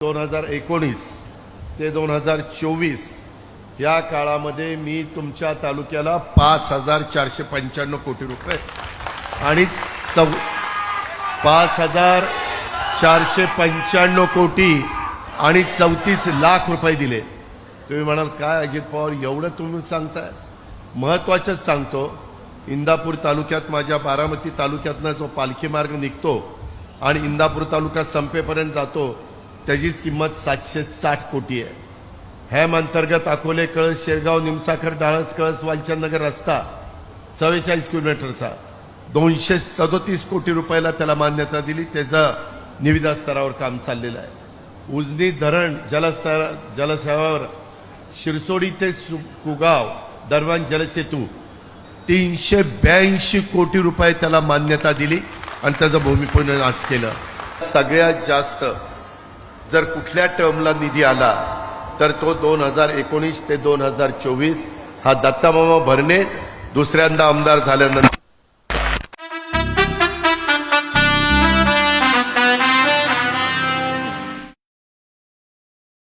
दोन हजार एकोणीस ते दोन हजार चोवीस या काळामध्ये मी तुमच्या तालुक्याला पाच हजार चारशे पंच्याण्णव कोटी रुपये आणि चौ पाच हजार चारशे पंच्याण्णव कोटी आणि चौतीस लाख रुपये दिले. तुम्ही म्हणाल काय अजित पवार एवढं तुम्ही सांगताय? महत्वाचंच सांगतो इंदापूर तालुक्यात माझ्या बारामती तालुक्यातनं जो पालखी मार्ग निघतो आणि इंदापूर तालुका संपेपर्यंत जातो त्याचीच किंमत सातशे साठ कोटी आहे. हॅम अंतर्गत अकोले कळस शेळगाव निमसाखर डाळस कळस वालचंदनगर रस्ता चव्वेचाळीस किलोमीटरचा. दोनशे सदोतीस कोटी रुपयाला त्याला मान्यता दिली. त्याचं निविदा स्तरावर काम चाललेलं आहे. उजनी धरण जलस्तर जलसेवावर शिरसोडी ते सु- कुगाव दरम्यान जलसेतू तीनशे ब्याऐंशी कोटी रुपये त्याला मान्यता दिली आणि त्याचं भूमिपूजन आज केलं. सगळ्यात जास्त जर कुठल्या टर्मला निधी आला तर तो दोन हजार एकोणीस ते दोन हजार चोवीस हा दत्तामामा भरणे दुसऱ्यांदा आमदार झाल्यानंतर